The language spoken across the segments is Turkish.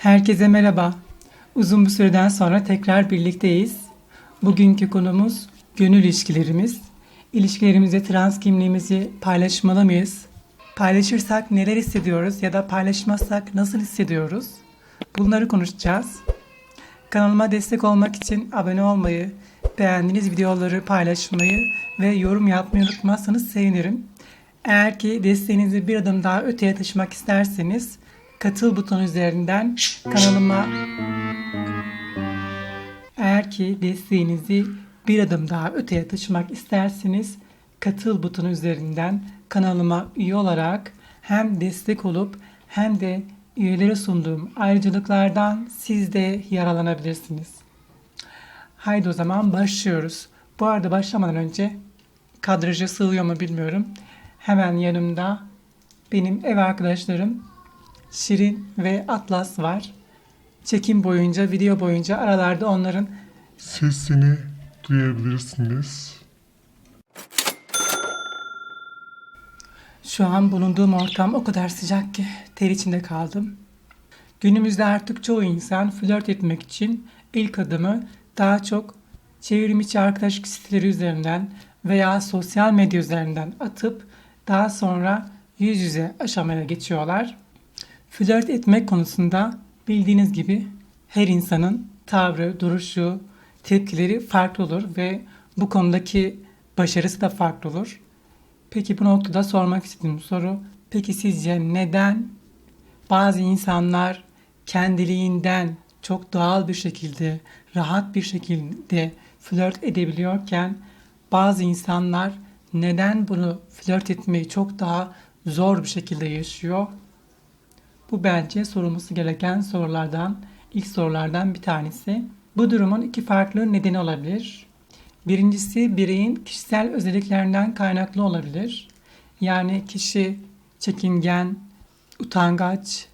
Herkese merhaba. Uzun bir süreden sonra tekrar birlikteyiz. Bugünkü konumuz gönül ilişkilerimiz. İlişkilerimizde trans kimliğimizi paylaşmalı mıyız? Paylaşırsak neler hissediyoruz ya da paylaşmazsak nasıl hissediyoruz? Bunları konuşacağız. Kanalıma destek olmak için abone olmayı, beğendiğiniz videoları paylaşmayı ve yorum yapmayı unutmazsanız sevinirim. Eğer ki desteğinizi bir adım daha öteye taşımak isterseniz katıl butonu üzerinden kanalıma eğer ki desteğinizi bir adım daha öteye taşımak isterseniz katıl butonu üzerinden kanalıma üye olarak hem destek olup hem de üyelere sunduğum ayrıcalıklardan siz de yararlanabilirsiniz. Haydi o zaman başlıyoruz. Bu arada başlamadan önce kadraja sığıyor mu bilmiyorum. Hemen yanımda benim ev arkadaşlarım Şirin ve Atlas var. Çekim boyunca, video boyunca aralarda onların Sesini duyabilirsiniz. Şu an bulunduğum ortam o kadar sıcak ki ter içinde kaldım. Günümüzde artık çoğu insan flört etmek için ilk adımı daha çok çevrim içi arkadaşlık siteleri üzerinden veya sosyal medya üzerinden atıp daha sonra yüz yüze aşamaya geçiyorlar. Flört etmek konusunda bildiğiniz gibi her insanın tavrı, duruşu, tepkileri farklı olur ve bu konudaki başarısı da farklı olur. Peki bu noktada sormak istediğim soru, peki sizce neden bazı insanlar kendiliğinden çok doğal bir şekilde, rahat bir şekilde flört edebiliyorken bazı insanlar neden bunu flört etmeyi çok daha zor bir şekilde yaşıyor? Bu bence sorulması gereken sorulardan, ilk sorulardan bir tanesi. Bu durumun iki farklı nedeni olabilir. Birincisi bireyin kişisel özelliklerinden kaynaklı olabilir. Yani kişi çekingen, utangaç,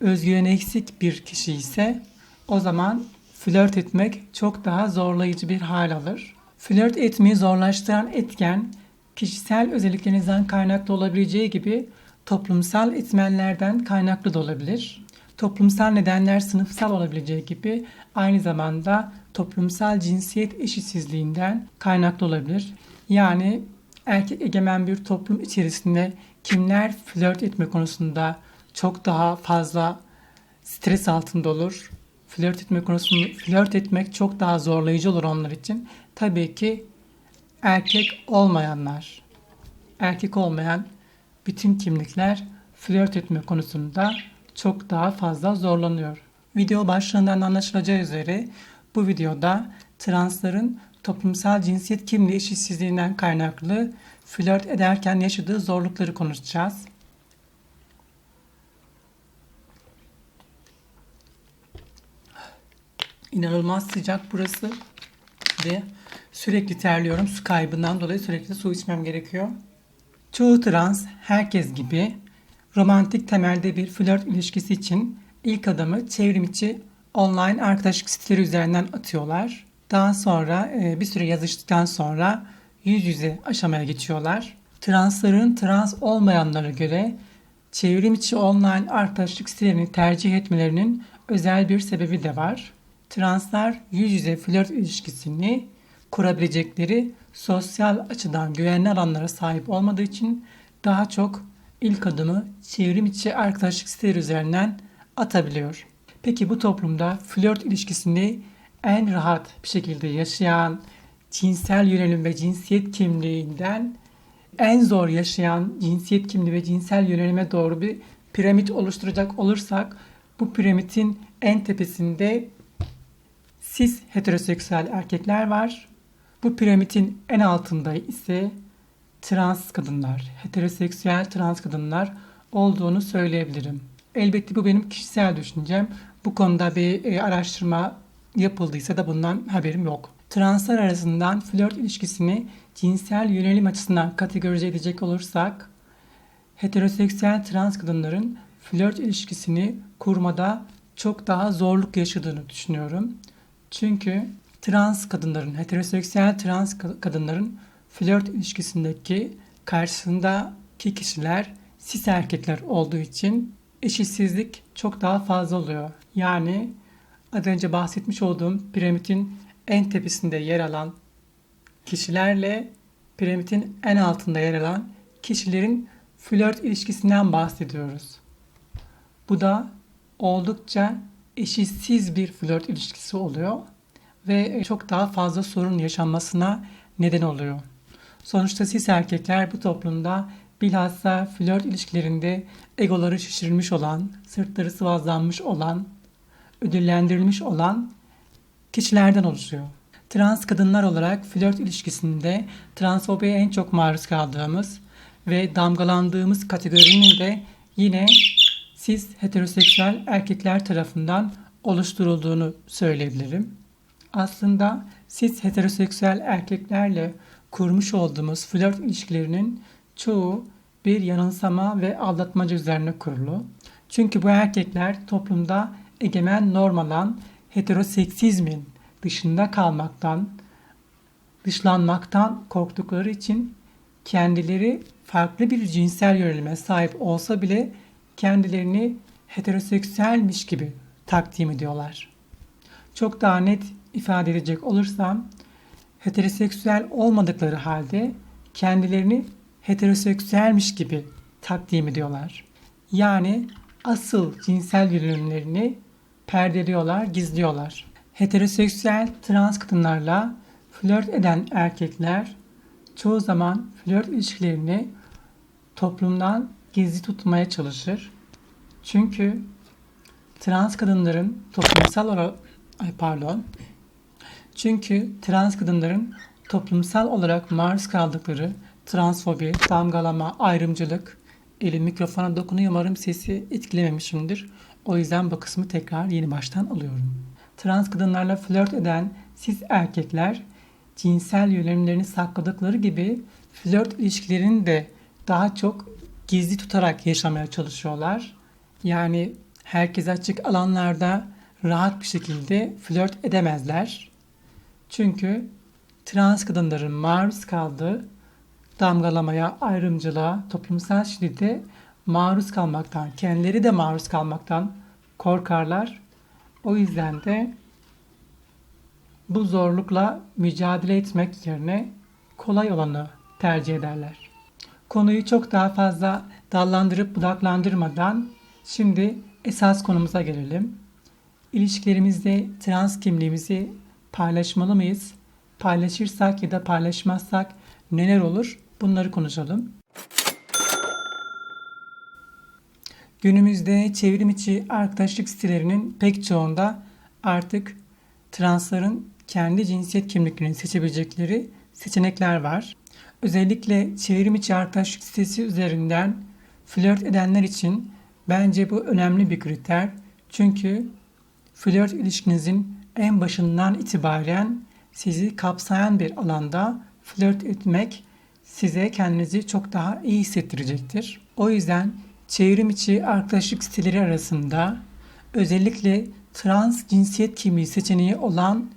özgüven eksik bir kişi ise o zaman flört etmek çok daha zorlayıcı bir hal alır. Flört etmeyi zorlaştıran etken kişisel özelliklerinizden kaynaklı olabileceği gibi toplumsal etmenlerden kaynaklı da olabilir. Toplumsal nedenler sınıfsal olabileceği gibi aynı zamanda toplumsal cinsiyet eşitsizliğinden kaynaklı olabilir. Yani erkek egemen bir toplum içerisinde kimler flört etme konusunda çok daha fazla stres altında olur. Flört etme konusunda flört etmek çok daha zorlayıcı olur onlar için. Tabii ki erkek olmayanlar, erkek olmayan bütün kimlikler flört etme konusunda çok daha fazla zorlanıyor. Video başlığından anlaşılacağı üzere bu videoda transların toplumsal cinsiyet kimliği eşitsizliğinden kaynaklı flört ederken yaşadığı zorlukları konuşacağız. İnanılmaz sıcak burası ve sürekli terliyorum. Su kaybından dolayı sürekli su içmem gerekiyor. Çoğu trans herkes gibi romantik temelde bir flört ilişkisi için ilk adımı çevrim içi online arkadaşlık siteleri üzerinden atıyorlar. Daha sonra e, bir süre yazıştıktan sonra yüz yüze aşamaya geçiyorlar. Transların trans olmayanlara göre çevrim içi online arkadaşlık sitelerini tercih etmelerinin özel bir sebebi de var. Translar yüz yüze flört ilişkisini kurabilecekleri sosyal açıdan güvenli alanlara sahip olmadığı için daha çok ilk adımı çevrim içi arkadaşlık siteleri üzerinden atabiliyor. Peki bu toplumda flört ilişkisini en rahat bir şekilde yaşayan, cinsel yönelim ve cinsiyet kimliğinden en zor yaşayan cinsiyet kimliği ve cinsel yönelime doğru bir piramit oluşturacak olursak bu piramidin en tepesinde cis heteroseksüel erkekler var. Bu piramidin en altında ise trans kadınlar, heteroseksüel trans kadınlar olduğunu söyleyebilirim. Elbette bu benim kişisel düşüncem. Bu konuda bir e, araştırma yapıldıysa da bundan haberim yok. Translar arasından flört ilişkisini cinsel yönelim açısından kategorize edecek olursak, heteroseksüel trans kadınların flört ilişkisini kurmada çok daha zorluk yaşadığını düşünüyorum. Çünkü trans kadınların, heteroseksüel trans kadınların flört ilişkisindeki karşısındaki kişiler cis erkekler olduğu için eşitsizlik çok daha fazla oluyor. Yani az önce bahsetmiş olduğum piramidin en tepesinde yer alan kişilerle piramidin en altında yer alan kişilerin flört ilişkisinden bahsediyoruz. Bu da oldukça eşitsiz bir flört ilişkisi oluyor ve çok daha fazla sorun yaşanmasına neden oluyor. Sonuçta siz erkekler bu toplumda bilhassa flört ilişkilerinde egoları şişirilmiş olan, sırtları sıvazlanmış olan, ödüllendirilmiş olan kişilerden oluşuyor. Trans kadınlar olarak flört ilişkisinde transfobiye en çok maruz kaldığımız ve damgalandığımız kategorinin de yine siz heteroseksüel erkekler tarafından oluşturulduğunu söyleyebilirim. Aslında siz heteroseksüel erkeklerle kurmuş olduğumuz flört ilişkilerinin çoğu bir yanılsama ve aldatmaca üzerine kurulu. Çünkü bu erkekler toplumda egemen norm alan heteroseksizmin dışında kalmaktan, dışlanmaktan korktukları için kendileri farklı bir cinsel yönelime sahip olsa bile kendilerini heteroseksüelmiş gibi takdim ediyorlar. Çok daha net ifade edecek olursam heteroseksüel olmadıkları halde kendilerini heteroseksüelmiş gibi takdim ediyorlar. Yani asıl cinsel yönelimlerini perdeliyorlar, gizliyorlar. Heteroseksüel trans kadınlarla flört eden erkekler çoğu zaman flört ilişkilerini toplumdan gizli tutmaya çalışır. Çünkü trans kadınların toplumsal olarak pardon. Çünkü trans kadınların toplumsal olarak maruz kaldıkları transfobi, damgalama, ayrımcılık, elim mikrofona dokunuyor umarım sesi etkilememişimdir. O yüzden bu kısmı tekrar yeni baştan alıyorum. Trans kadınlarla flört eden siz erkekler cinsel yönelimlerini sakladıkları gibi flört ilişkilerini de daha çok gizli tutarak yaşamaya çalışıyorlar. Yani herkes açık alanlarda rahat bir şekilde flört edemezler. Çünkü trans kadınların maruz kaldığı damgalamaya, ayrımcılığa, toplumsal şiddete maruz kalmaktan, kendileri de maruz kalmaktan korkarlar. O yüzden de bu zorlukla mücadele etmek yerine kolay olanı tercih ederler. Konuyu çok daha fazla dallandırıp budaklandırmadan şimdi esas konumuza gelelim. İlişkilerimizde trans kimliğimizi paylaşmalı mıyız? Paylaşırsak ya da paylaşmazsak neler olur? Bunları konuşalım. Günümüzde çevrim içi arkadaşlık sitelerinin pek çoğunda artık transların kendi cinsiyet kimliklerini seçebilecekleri seçenekler var. Özellikle çevrim içi arkadaşlık sitesi üzerinden flört edenler için bence bu önemli bir kriter. Çünkü flört ilişkinizin en başından itibaren sizi kapsayan bir alanda flört etmek size kendinizi çok daha iyi hissettirecektir. O yüzden çevrim içi arkadaşlık siteleri arasında özellikle trans cinsiyet kimliği seçeneği olan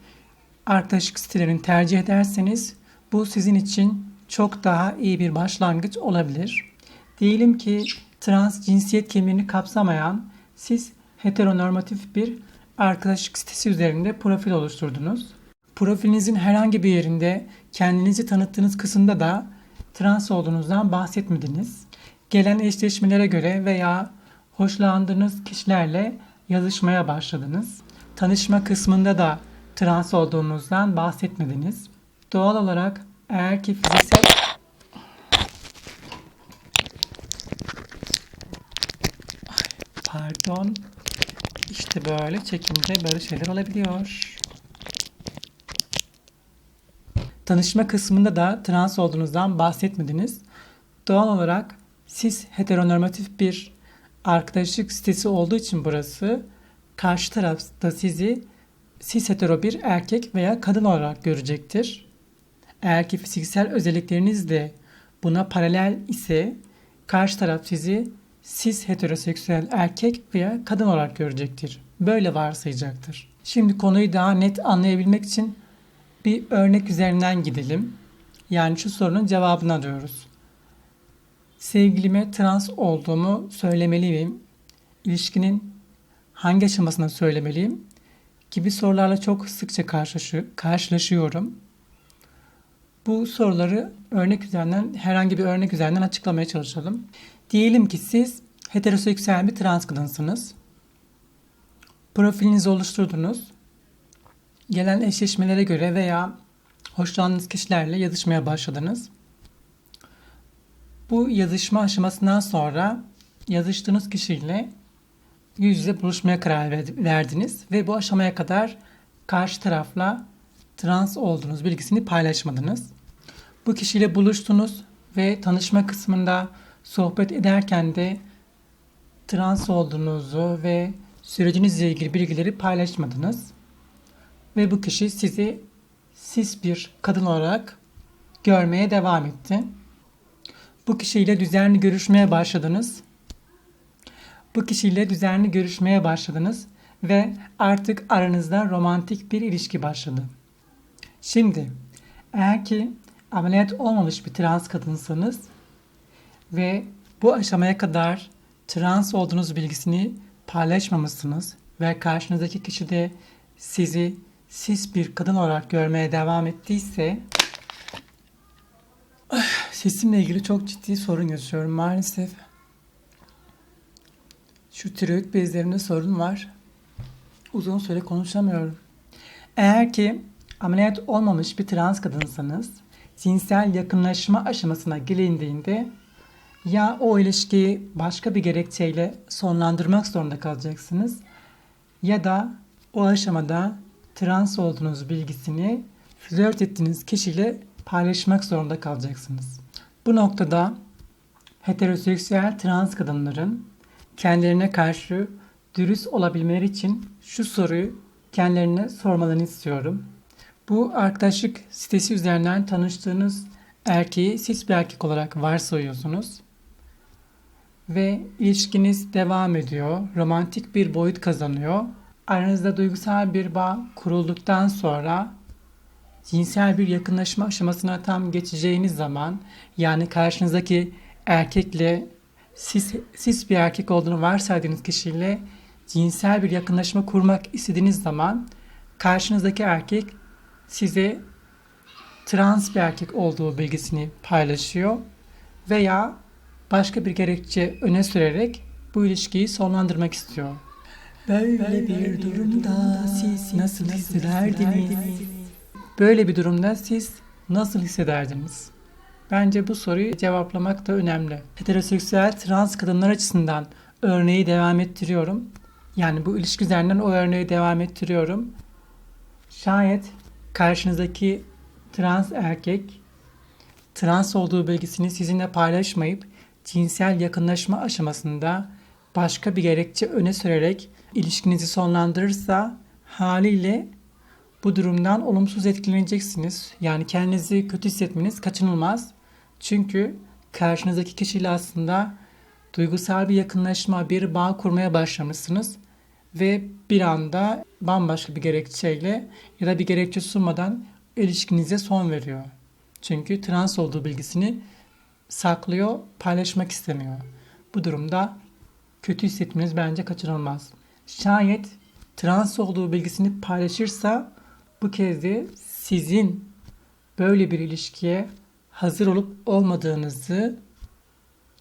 arkadaşlık sitelerini tercih ederseniz bu sizin için çok daha iyi bir başlangıç olabilir. Diyelim ki trans cinsiyet kimliğini kapsamayan siz heteronormatif bir arkadaşlık sitesi üzerinde profil oluşturdunuz. Profilinizin herhangi bir yerinde kendinizi tanıttığınız kısımda da trans olduğunuzdan bahsetmediniz. Gelen eşleşmelere göre veya hoşlandığınız kişilerle yazışmaya başladınız. Tanışma kısmında da trans olduğunuzdan bahsetmediniz. Doğal olarak eğer ki fiziksel Pardon. İşte böyle çekince böyle şeyler olabiliyor. Tanışma kısmında da trans olduğunuzdan bahsetmediniz. Doğal olarak siz heteronormatif bir arkadaşlık sitesi olduğu için burası karşı tarafta sizi cis hetero bir erkek veya kadın olarak görecektir. Eğer ki fiziksel özellikleriniz de buna paralel ise karşı taraf sizi cis heteroseksüel erkek veya kadın olarak görecektir. Böyle varsayacaktır. Şimdi konuyu daha net anlayabilmek için bir örnek üzerinden gidelim. Yani şu sorunun cevabını arıyoruz. Sevgilime trans olduğumu söylemeli miyim? ilişkinin hangi aşamasına söylemeliyim gibi sorularla çok sıkça karşılaşı- karşılaşıyorum. Bu soruları örnek üzerinden herhangi bir örnek üzerinden açıklamaya çalışalım. Diyelim ki siz heteroseksüel bir trans kadınsınız. Profilinizi oluşturdunuz. Gelen eşleşmelere göre veya hoşlandığınız kişilerle yazışmaya başladınız. Bu yazışma aşamasından sonra yazıştığınız kişiyle yüz yüze buluşmaya karar ver- verdiniz ve bu aşamaya kadar karşı tarafla trans olduğunuz bilgisini paylaşmadınız. Bu kişiyle buluştunuz ve tanışma kısmında sohbet ederken de trans olduğunuzu ve sürecinizle ilgili bilgileri paylaşmadınız. Ve bu kişi sizi cis bir kadın olarak görmeye devam etti. Bu kişiyle düzenli görüşmeye başladınız. Bu kişiyle düzenli görüşmeye başladınız ve artık aranızda romantik bir ilişki başladı. Şimdi eğer ki ameliyat olmamış bir trans kadınsanız ve bu aşamaya kadar trans olduğunuz bilgisini paylaşmamışsınız ve karşınızdaki kişi de sizi cis bir kadın olarak görmeye devam ettiyse Ah, sesimle ilgili çok ciddi sorun yaşıyorum maalesef. Şu tiroid bezlerimde sorun var. Uzun süre konuşamıyorum. Eğer ki ameliyat olmamış bir trans kadınsanız cinsel yakınlaşma aşamasına gelindiğinde ya o ilişkiyi başka bir gerekçeyle sonlandırmak zorunda kalacaksınız ya da o aşamada trans olduğunuz bilgisini flört ettiğiniz kişiyle paylaşmak zorunda kalacaksınız. Bu noktada heteroseksüel trans kadınların kendilerine karşı dürüst olabilmeleri için şu soruyu kendilerine sormalarını istiyorum. Bu arkadaşlık sitesi üzerinden tanıştığınız erkeği cis bir erkek olarak varsayıyorsunuz. Ve ilişkiniz devam ediyor. Romantik bir boyut kazanıyor. Aranızda duygusal bir bağ kurulduktan sonra cinsel bir yakınlaşma aşamasına tam geçeceğiniz zaman yani karşınızdaki erkekle siz, siz bir erkek olduğunu varsaydığınız kişiyle cinsel bir yakınlaşma kurmak istediğiniz zaman karşınızdaki erkek size trans bir erkek olduğu bilgisini paylaşıyor veya başka bir gerekçe öne sürerek bu ilişkiyi sonlandırmak istiyor. Böyle bir durumda siz nasıl hissederdiniz? Böyle bir durumda siz nasıl hissederdiniz? Bence bu soruyu cevaplamak da önemli. Heteroseksüel trans kadınlar açısından örneği devam ettiriyorum. Yani bu ilişki üzerinden o örneği devam ettiriyorum. Şayet karşınızdaki trans erkek trans olduğu bilgisini sizinle paylaşmayıp cinsel yakınlaşma aşamasında başka bir gerekçe öne sürerek ilişkinizi sonlandırırsa haliyle bu durumdan olumsuz etkileneceksiniz. Yani kendinizi kötü hissetmeniz kaçınılmaz. Çünkü karşınızdaki kişiyle aslında duygusal bir yakınlaşma, bir bağ kurmaya başlamışsınız ve bir anda bambaşka bir gerekçeyle ya da bir gerekçe sunmadan ilişkinize son veriyor. Çünkü trans olduğu bilgisini saklıyor, paylaşmak istemiyor. Bu durumda kötü hissetmeniz bence kaçınılmaz. Şayet trans olduğu bilgisini paylaşırsa bu kez de sizin böyle bir ilişkiye hazır olup olmadığınızı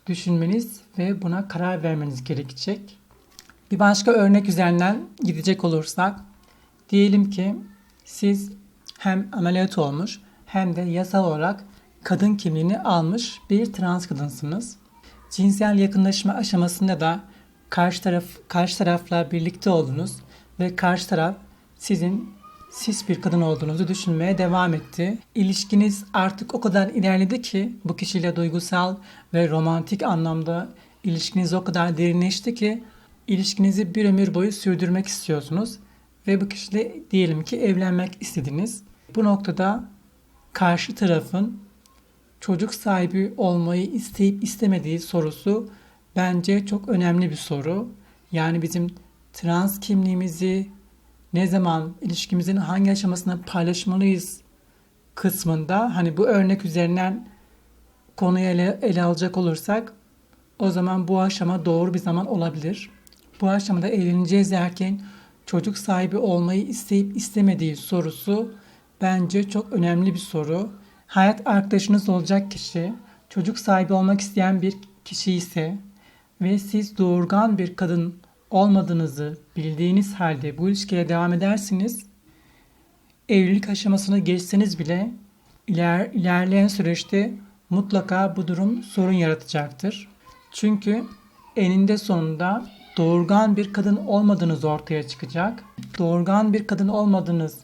düşünmeniz ve buna karar vermeniz gerekecek. Bir başka örnek üzerinden gidecek olursak diyelim ki siz hem ameliyat olmuş hem de yasal olarak kadın kimliğini almış bir trans kadınsınız. Cinsel yakınlaşma aşamasında da karşı taraf karşı tarafla birlikte oldunuz ve karşı taraf sizin cis bir kadın olduğunuzu düşünmeye devam etti. İlişkiniz artık o kadar ilerledi ki bu kişiyle duygusal ve romantik anlamda ilişkiniz o kadar derinleşti ki ilişkinizi bir ömür boyu sürdürmek istiyorsunuz ve bu kişiyle diyelim ki evlenmek istediniz. Bu noktada karşı tarafın çocuk sahibi olmayı isteyip istemediği sorusu bence çok önemli bir soru. Yani bizim trans kimliğimizi ne zaman ilişkimizin hangi aşamasında paylaşmalıyız kısmında hani bu örnek üzerinden konuyu ele, ele alacak olursak o zaman bu aşama doğru bir zaman olabilir. bu aşamada evleneceğiz derken çocuk sahibi olmayı isteyip istemediği sorusu bence çok önemli bir soru. Hayat arkadaşınız olacak kişi çocuk sahibi olmak isteyen bir kişi ise ve siz doğurgan bir kadın olmadığınızı bildiğiniz halde bu ilişkiye devam edersiniz. Evlilik aşamasını geçseniz bile iler, ilerleyen süreçte mutlaka bu durum sorun yaratacaktır. Çünkü eninde sonunda doğurgan bir kadın olmadığınız ortaya çıkacak. Doğurgan bir kadın olmadığınız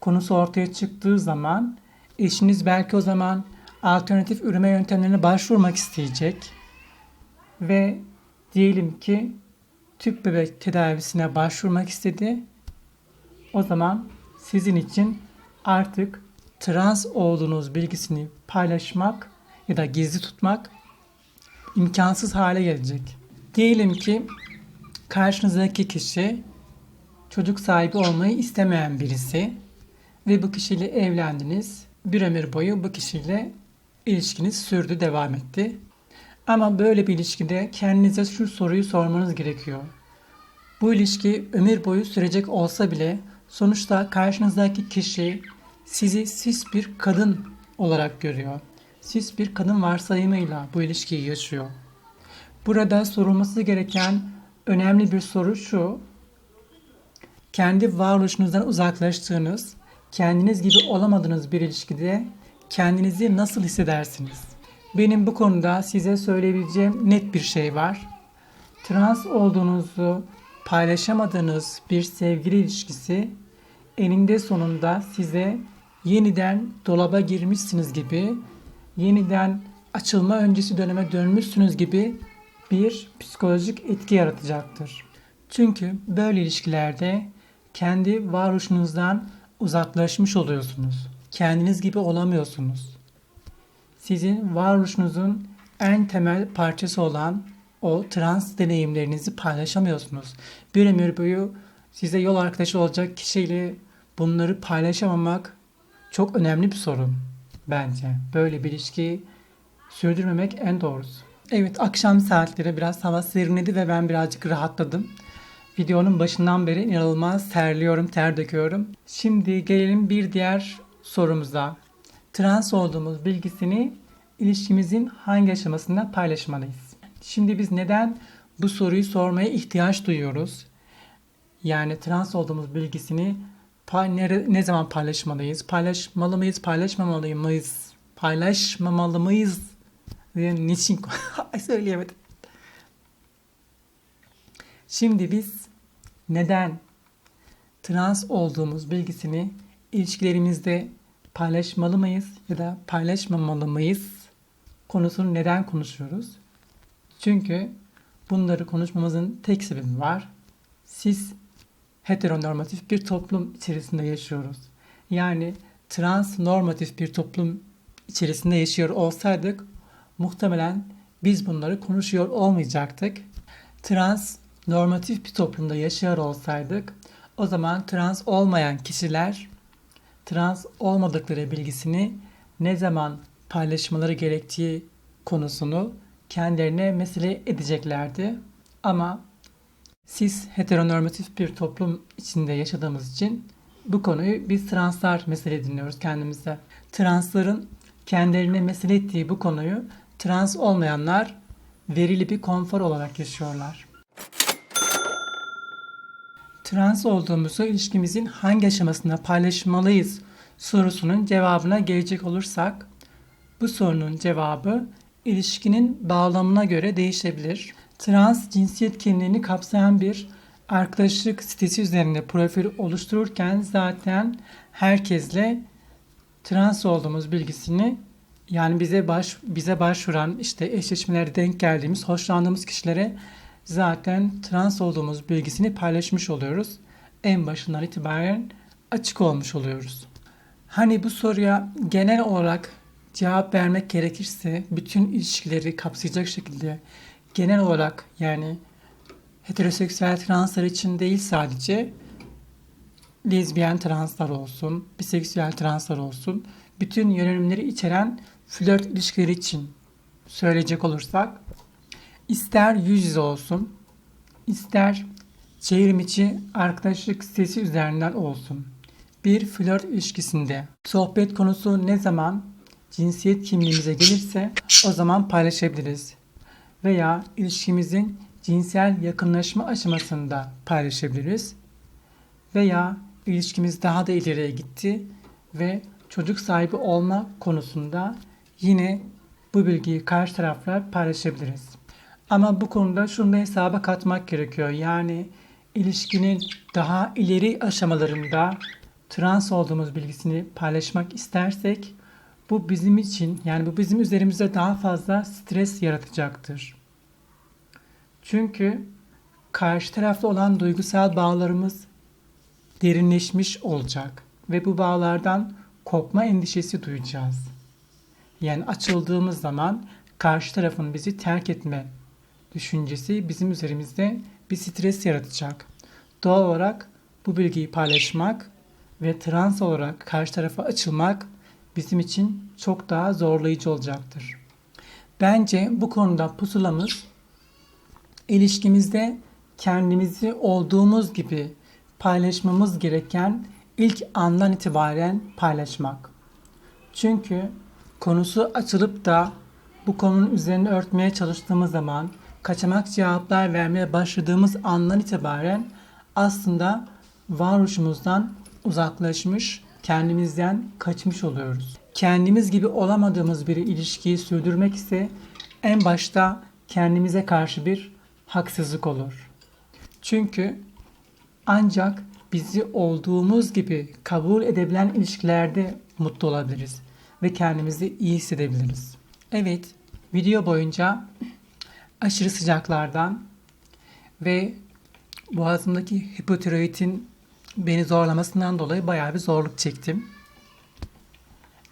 konusu ortaya çıktığı zaman eşiniz belki o zaman alternatif üreme yöntemlerine başvurmak isteyecek ve diyelim ki tüp bebek tedavisine başvurmak istedi. O zaman sizin için artık trans olduğunuz bilgisini paylaşmak ya da gizli tutmak imkansız hale gelecek. Diyelim ki karşınızdaki kişi çocuk sahibi olmayı istemeyen birisi ve bu kişiyle evlendiniz. Bir ömür boyu bu kişiyle ilişkiniz sürdü, devam etti. Ama böyle bir ilişkide kendinize şu soruyu sormanız gerekiyor. Bu ilişki ömür boyu sürecek olsa bile sonuçta karşınızdaki kişi sizi siz bir kadın olarak görüyor. Siz bir kadın varsayımıyla bu ilişkiyi yaşıyor. Burada sorulması gereken önemli bir soru şu. Kendi varoluşunuzdan uzaklaştığınız, kendiniz gibi olamadığınız bir ilişkide kendinizi nasıl hissedersiniz? Benim bu konuda size söyleyebileceğim net bir şey var. Trans olduğunuzu paylaşamadığınız bir sevgili ilişkisi eninde sonunda size yeniden dolaba girmişsiniz gibi, yeniden açılma öncesi döneme dönmüşsünüz gibi bir psikolojik etki yaratacaktır. Çünkü böyle ilişkilerde kendi varoluşunuzdan uzaklaşmış oluyorsunuz. Kendiniz gibi olamıyorsunuz. Sizin varoluşunuzun en temel parçası olan o trans deneyimlerinizi paylaşamıyorsunuz. Bir ömür boyu size yol arkadaşı olacak kişiyle bunları paylaşamamak çok önemli bir sorun bence. Böyle bir ilişki sürdürmemek en doğrusu. Evet akşam saatleri biraz hava serinledi ve ben birazcık rahatladım. Videonun başından beri inanılmaz terliyorum, ter döküyorum. Şimdi gelelim bir diğer sorumuza. Trans olduğumuz bilgisini ilişkimizin hangi aşamasında paylaşmalıyız? Şimdi biz neden bu soruyu sormaya ihtiyaç duyuyoruz? Yani trans olduğumuz bilgisini ne zaman paylaşmalıyız? Paylaşmalı mıyız, paylaşmamalı mıyız? Paylaşmamalı mıyız? Niçin Ay, söyleyemedim. Şimdi biz neden trans olduğumuz bilgisini ilişkilerimizde paylaşmalı mıyız ya da paylaşmamalı mıyız konusunu neden konuşuyoruz? Çünkü bunları konuşmamızın tek sebebi var. Siz heteronormatif bir toplum içerisinde yaşıyoruz. Yani trans normatif bir toplum içerisinde yaşıyor olsaydık muhtemelen biz bunları konuşuyor olmayacaktık. Trans normatif bir toplumda yaşıyor olsaydık o zaman trans olmayan kişiler trans olmadıkları bilgisini ne zaman paylaşmaları gerektiği konusunu kendilerine mesele edeceklerdi. Ama siz heteronormatif bir toplum içinde yaşadığımız için bu konuyu biz translar mesele ediniyoruz kendimize. Transların kendilerine mesele ettiği bu konuyu trans olmayanlar verili bir konfor olarak yaşıyorlar. Trans olduğumuzu ilişkimizin hangi aşamasında paylaşmalıyız sorusunun cevabına gelecek olursak bu sorunun cevabı ilişkinin bağlamına göre değişebilir. Trans cinsiyet kimliğini kapsayan bir arkadaşlık sitesi üzerinde profil oluştururken zaten herkesle trans olduğumuz bilgisini yani bize baş bize başvuran işte eşleşmelerde denk geldiğimiz, hoşlandığımız kişilere zaten trans olduğumuz bilgisini paylaşmış oluyoruz. En başından itibaren açık olmuş oluyoruz. Hani bu soruya genel olarak cevap vermek gerekirse bütün ilişkileri kapsayacak şekilde genel olarak yani heteroseksüel translar için değil sadece lezbiyen translar olsun, biseksüel translar olsun, bütün yönelimleri içeren flört ilişkileri için söyleyecek olursak ister yüz yüze olsun, ister çevrim içi arkadaşlık sitesi üzerinden olsun. Bir flört ilişkisinde sohbet konusu ne zaman cinsiyet kimliğimize gelirse o zaman paylaşabiliriz. Veya ilişkimizin cinsel yakınlaşma aşamasında paylaşabiliriz. Veya ilişkimiz daha da ileriye gitti ve çocuk sahibi olma konusunda yine bu bilgiyi karşı taraflar paylaşabiliriz. Ama bu konuda şunu da hesaba katmak gerekiyor. Yani ilişkinin daha ileri aşamalarında trans olduğumuz bilgisini paylaşmak istersek bu bizim için yani bu bizim üzerimizde daha fazla stres yaratacaktır. Çünkü karşı tarafta olan duygusal bağlarımız derinleşmiş olacak ve bu bağlardan kopma endişesi duyacağız. Yani açıldığımız zaman karşı tarafın bizi terk etme düşüncesi bizim üzerimizde bir stres yaratacak. Doğal olarak bu bilgiyi paylaşmak ve trans olarak karşı tarafa açılmak bizim için çok daha zorlayıcı olacaktır. Bence bu konuda pusulamız ilişkimizde kendimizi olduğumuz gibi paylaşmamız gereken ilk andan itibaren paylaşmak. Çünkü konusu açılıp da bu konunun üzerine örtmeye çalıştığımız zaman kaçamak cevaplar vermeye başladığımız andan itibaren aslında varoluşumuzdan uzaklaşmış, kendimizden kaçmış oluyoruz. Kendimiz gibi olamadığımız bir ilişkiyi sürdürmek ise en başta kendimize karşı bir haksızlık olur. Çünkü ancak bizi olduğumuz gibi kabul edebilen ilişkilerde mutlu olabiliriz ve kendimizi iyi hissedebiliriz. Evet, video boyunca aşırı sıcaklardan ve boğazımdaki hipotiroidin beni zorlamasından dolayı bayağı bir zorluk çektim.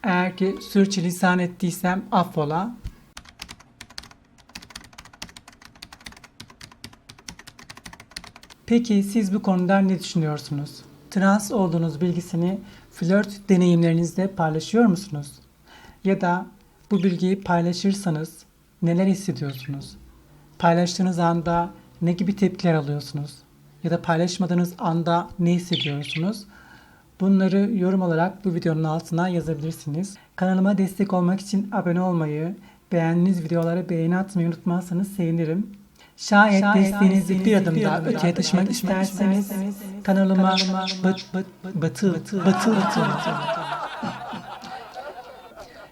Eğer ki sürçülisan ettiysem affola. Peki siz bu konuda ne düşünüyorsunuz? Trans olduğunuz bilgisini flört deneyimlerinizde paylaşıyor musunuz? Ya da bu bilgiyi paylaşırsanız neler hissediyorsunuz? Paylaştığınız anda ne gibi tepkiler alıyorsunuz? Ya da paylaşmadığınız anda ne hissediyorsunuz? Bunları yorum olarak bu videonun altına yazabilirsiniz. Kanalıma destek olmak için abone olmayı, beğendiğiniz videolara beğeni atmayı unutmazsanız sevinirim. Şayet, Şayet desteğinizi bir adım daha öteye taşımak isterseniz kanalıma bat, batıl, batıl, batıl,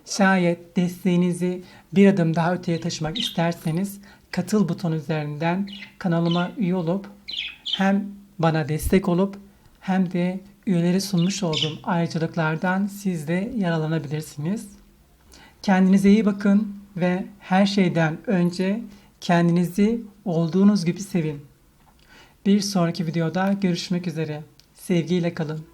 Şayet desteğinizi bir adım daha öteye taşımak isterseniz katıl butonu üzerinden kanalıma üye olup hem bana destek olup hem de üyeleri sunmuş olduğum ayrıcalıklardan siz de yararlanabilirsiniz. Kendinize iyi bakın ve her şeyden önce kendinizi olduğunuz gibi sevin. Bir sonraki videoda görüşmek üzere. Sevgiyle kalın.